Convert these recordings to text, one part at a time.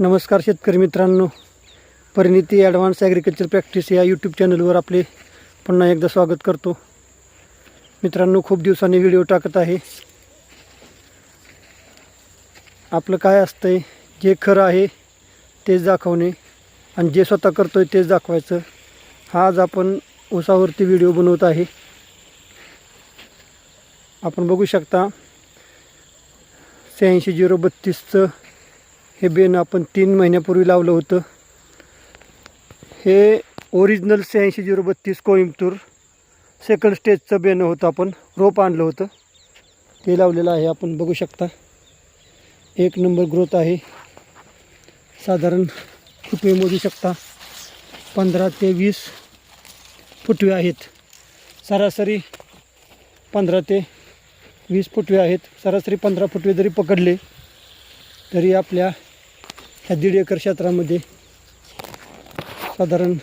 नमस्कार शेतकरी मित्रांनो. परिणिती ॲडव्हान्स ॲग्रिकल्चर प्रॅक्टिस या यूट्यूब चॅनलवर आपले पुन्हा एकदा स्वागत करतो. मित्रांनो खूप दिवसांनी व्हिडिओ टाकत आहे. आपलं काय असतंय जे खरं आहे तेच दाखवणे आणि जे स्वतः करतोय तेच दाखवायचं. हा आज आपण उसावरती व्हिडिओ बनवत आहे. आपण बघू शकता शहाऐंशी झिरो बत्तीसचं हे बेन आपण तीन महिन्यापूर्वी लावलं होतं. हे ओरिजिनल शहाऐंशी झिरो बत्तीस कोईमतूर सेकंड स्टेजचं बेन होतं आपण रोप आणलं होतं. ते लावलेलं आहे आपण बघू शकता. एक नंबर ग्रोथ आहे. साधारण फुटवे मोजू शकता. पंधरा ते वीस फुटवे आहेत. सरासरी पंधरा ते वीस फुटवे आहेत. सरासरी पंधरा फुटवे जरी पकडले तरी आपल्या ह्या दीड एकर क्षेत्रामध्ये साधारण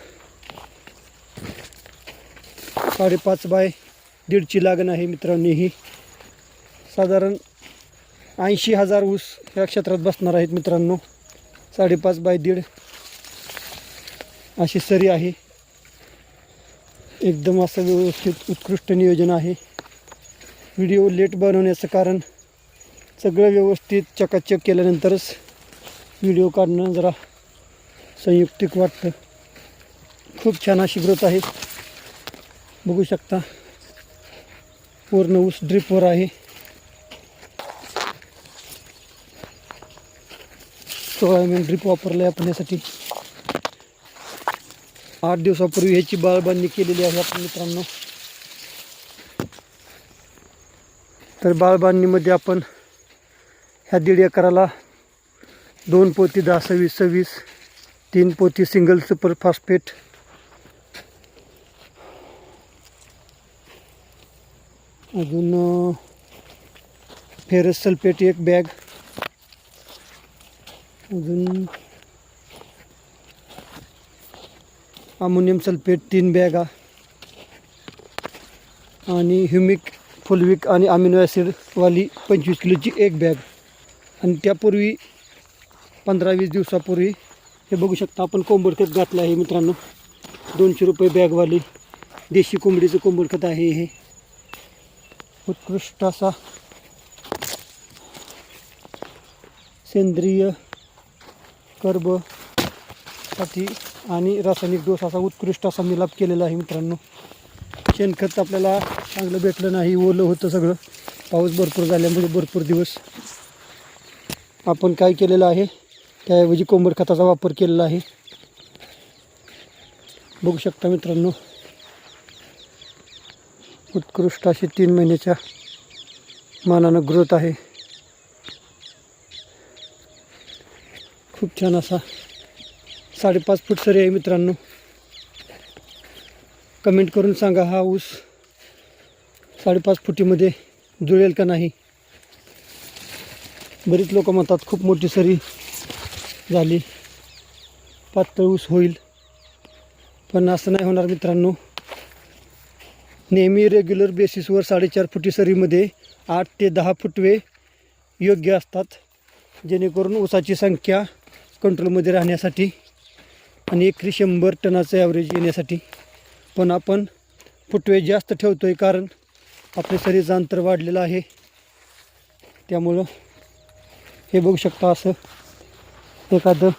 साडेपाच बाय दीडची लागण आहे मित्रांनी. ही साधारण ऐंशी हजार ऊस या क्षेत्रात बसणार आहेत मित्रांनो. साडेपाच बाय दीड अशी सरी आहे. एकदम असं व्यवस्थित उत्कृष्ट नियोजन आहे. व्हिडिओ लेट बनवण्याचं कारण सगळं व्यवस्थित चकाचक केल्यानंतरच व्हिडिओ काढणं जरा संयुक्तिक वाटतं. खूप छान अशी ग्रोथ आहे. बघू शकता. पूर्ण ऊस ड्रिपवर आहे. सोळा एम एम ड्रिप वापरलं आहे आपण यासाठी आठ दिवसापूर्वी ह्याची बाळबांधणी केलेली आहे आपण मित्रांनो. तर बाळबांधणीमध्ये आपण ह्या दीड एकराला दोन पोती दहा सव्वीस सव्वीस. तीन पोती सिंगल सुपर फॉस्फेट अजून फेरस सल्फेट एक बॅग अजून अमोनियम सल्फेट तीन बॅगा आणि ह्युमिक फुलविक आणि अमिनो ॲसिडवाली पंचवीस किलोची एक बॅग आणि त्यापूर्वी पंधरा वीस दिवसापूर्वी हे बघू शकता आपण कोंबडखत घातलं आहे मित्रांनो. दोनशे रुपये बॅगवाली देशी कोंबडीचं कोंबडखत आहे हे. उत्कृष्ट असा सेंद्रिय कर्बसाठी आणि रासायनिक डोस असा उत्कृष्ट असा मिलाप केलेला आहे मित्रांनो. शेणखत आपल्याला चांगलं भेटलं नाही ओलं होतं सगळं. पाऊस भरपूर झाल्यामुळे भरपूर दिवस आपण काय केलेलं आहे? त्याऐवजी कोंबड खताचा वापर केलेला आहे. बघू शकता मित्रांनो. उत्कृष्ट अशी तीन महिन्याच्या मानानं ग्रोथ आहे. खूप छान असा साडेपाच फूट सरी आहे मित्रांनो. कमेंट करून सांगा हा ऊस साडेपाच फुटीमध्ये जुळेल का नाही. बरीच लोक म्हणतात खूप मोठी सरी झाली. पातळ ऊस होईल. पण असं नाही होणार मित्रांनो. नेहमी रेग्युलर बेसिसवर साडेचार फुटी सरीमध्ये आठ ते दहा फुटवे योग्य असतात. जेणेकरून ऊसाची संख्या कंट्रोलमध्ये राहण्यासाठी आणि एकरी शंभर टनाचं ॲव्हरेज येण्यासाठी पण आपण फुटवे जास्त ठेवतो आहे कारण आपल्या शरीराचं अंतर वाढलेलं आहे. त्यामुळं हे बघू शकता असं. एखादं